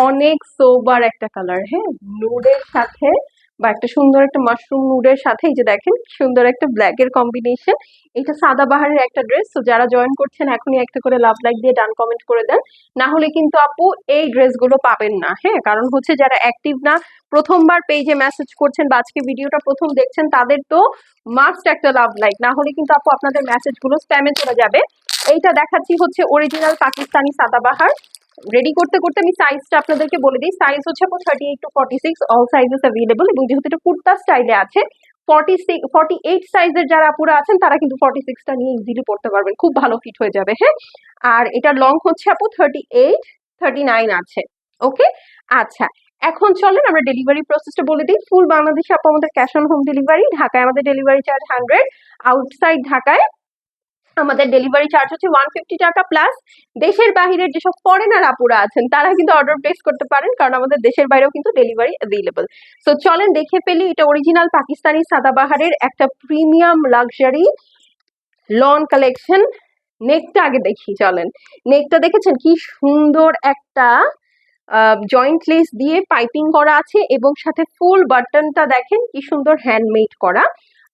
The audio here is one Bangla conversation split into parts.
অনেক সোবার একটা কালার হ্যাঁ? নুডের সাথে বা একটা সুন্দর একটা মাশরুম নুডের সাথে, এই যে দেখেন, সুন্দর একটা ব্ল্যাক এর কম্বিনেশন এটা সাদা বাহারের একটা ড্রেস তো যারা জয়েন করছেন, এখনই একটা করে লাভ লাইক দিয়ে ডান কমেন্ট করে দেন। না হলে কিন্তু আপু, এই ড্রেসগুলো পাবেন না হ্যাঁ? কারণ হচ্ছে যারা অ্যাক্টিভ না, প্রথমবার পেজে মেসেজ করছেন বা আজকে ভিডিওটা প্রথম দেখছেন, তাদের তো মাস্ট একটা লাভ লাইক না হলে কিন্তু আপু, আপনাদের মেসেজগুলো স্প্যামে চলে যাবে। এইটা দেখাচ্ছি হচ্ছে অরিজিনাল পাকিস্তানি সাদাবাহার রেডি করতে করতে আমি সাইজটা আপনাদেরকে বলে দিই। সাইজ হচ্ছে আপু thirty eight to forty six all sizes available এবং যেহেতু এটা কুর্তা স্টাইলে আছে ফর্টি সিক্স ফর্টি এইট সাইজের যারা আপুরা আছেন, তারা কিন্তু ফর্টি সিক্সটা নিয়ে ইজিলি পড়তে পারবেন। খুব ভালো ফিট হয়ে যাবে হ্যাঁ? আর এটা লং হচ্ছে আপু থার্টি এইট থার্টি নাইন আছে ওকে আচ্ছা এখন চলেন আমরা ডেলিভারি প্রসেসটা বলে দিই। ফুল বাংলাদেশে আপু আমাদের ক্যাশ অন হোম ডেলিভারি ঢাকায় আমাদের ডেলিভারি চার্জ হান্ড্রেড আউটসাইড ঢাকায় আমাদের ডেলিভারি চার্জ হচ্ছে ওয়ান ফিফটি টাকা প্লাস দেশের বাহিরের যেসব ফরেনার আপুরা আছেন তারা কিন্তু অর্ডার প্লেস করতে পারেন, কারণ আমাদের দেশের বাইরেও কিন্তু ডেলিভারি অ্যাভেলেবল সো চলেন দেখে ফেলি, এটা অরিজিনাল পাকিস্তানি সাদাবাহারের একটা প্রিমিয়াম লাক্সারি লন কালেকশন নেকটা আগে দেখি, চলেন। নেকটা দেখেছেন? কি সুন্দর একটা জয়েন্ট লেস দিয়ে পাইপিং করা আছে এবং সাথে ফুল বাটনটা দেখেন, কি সুন্দর হ্যান্ডমেড করা।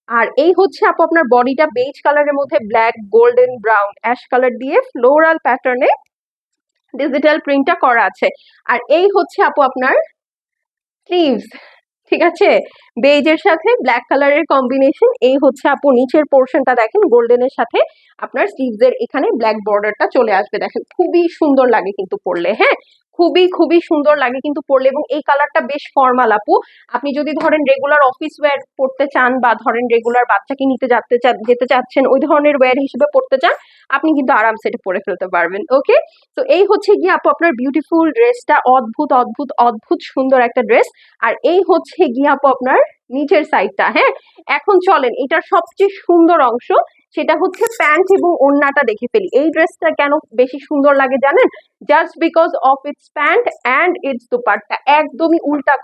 আর এই হচ্ছে আপু আপনার বডিটা বেজ কালারের মধ্যে black golden brown ash colour দিয়ে ফ্লোরাল প্যাটার্নে ডিজিটাল প্রিন্টটা করা আছে। আর এই হচ্ছে আপু আপনার স্লিভস ঠিক আছে? বেজের সাথে ব্ল্যাক কালারের কম্বিনেশন এই হচ্ছে আপু নিচের পোর্শনটা দেখেন গোল্ডেনের সাথে আপনার স্লিভস এর এখানে ব্ল্যাক বর্ডারটা চলে আসবে। দেখেন, খুবই সুন্দর লাগে কিন্তু পরলে হ্যাঁ? খুবই খুবই সুন্দর লাগে কিন্তু পরলে এবং এই কালারটা বেশ ফর্মাল আপু। আপনি যদি ধরেন রেগুলার অফিস ওয়্যার পড়তে চান বা ধরেন রেগুলার বাচ্চাকে নিতে যাতে যেতে চাচ্ছেন, ওই ধরনের ওয়্যার হিসেবে পড়তে চান, আপনি কিন্তু আরামসে এটা পরে ফেলতে পারবেন ওকে তো এই হচ্ছে গিয়ে আপু আপনার বিউটিফুল ড্রেসটা অদ্ভুত অদ্ভুত অদ্ভুত সুন্দর একটা ড্রেস আর এই হচ্ছে গিয়ে আপু আপনার নিচের সাইডটা হ্যাঁ? এখন চলেন, এটার সবচেয়ে সুন্দর অংশ সেটা হচ্ছে প্যান্ট এবং ওড়নাটা দেখে ফেলি। এই ড্রেসটা কেন বেশি সুন্দর লাগে জানেন? Just because of its pant and its dupatta. একদমই উল্টা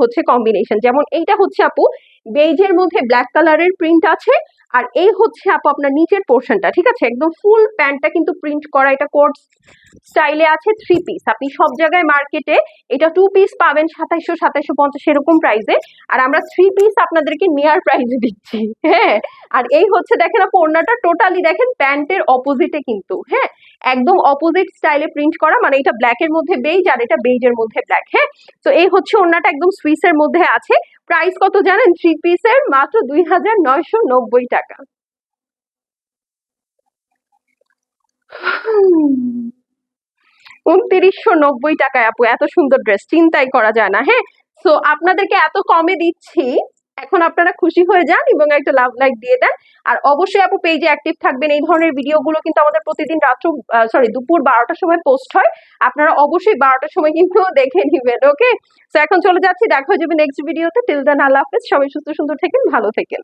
হচ্ছে কম্বিনেশন যেমন এইটা হচ্ছে আপু বেইজের মধ্যে ব্ল্যাক কালারের প্রিন্ট আছে আর এই হচ্ছে আপু আপনার নিচের পোর্শনটা ঠিক আছে? একদম ফুল প্যান্টটা কিন্তু প্রিন্ট করা, এটা কোট স্টাইলে আছে থ্রি পিস আপনি সব জায়গায় মার্কেটে এটা টু পিস পাবেন সাতাইশো সাতাইশো পঞ্চাশ, এরকম প্রাইসে আর আমরা থ্রি পিস আপনাদেরকে নেয়ার প্রাইসে দিচ্ছি হ্যাঁ? আর এই হচ্ছে দেখেন আপু ওড়নাটা টোটালি দেখেন প্যান্টের অপোজিটে কিন্তু হ্যাঁ? একদম অপোজিট স্টাইলে প্রিন্ট করা মানে এটা ব্ল্যাকের মধ্যে বেজ আর এটা বেজের মধ্যে ব্ল্যাক হ্যাঁ? তো এই হচ্ছে ওড়নাটা একদম সুইসের মধ্যে আছে। প্রাইস কত জানেন? থ্রি পিসের মাত্র দুই হাজার নয়শো নব্বই টাকা। উনত্রিশশো নব্বই টাকায় আপু, এত সুন্দর ড্রেস চিন্তাই করা যায় না হ্যাঁ? সো আপনাদেরকে এত কমে দিচ্ছি এখন আপনারা খুশি হয়ে যান এবং একটা লাভ লাইক দিয়ে দেন। আর অবশ্যই আপু পেজে অ্যাক্টিভ থাকবেন। এই ধরনের ভিডিওগুলো কিন্তু আমাদের প্রতিদিন রাত্র সরি দুপুর বারোটার সময় পোস্ট হয়। আপনারা অবশ্যই বারোটার সময় কিন্তু দেখে নেবেন ওকে তো এখন চলে যাচ্ছি। দেখা হয়ে যাবে নেক্সট ভিডিওতে টিল দেন আল্লাহ হাফেজ। সবাই সুস্থ, সুন্দর থাকেন, ভালো থাকেন।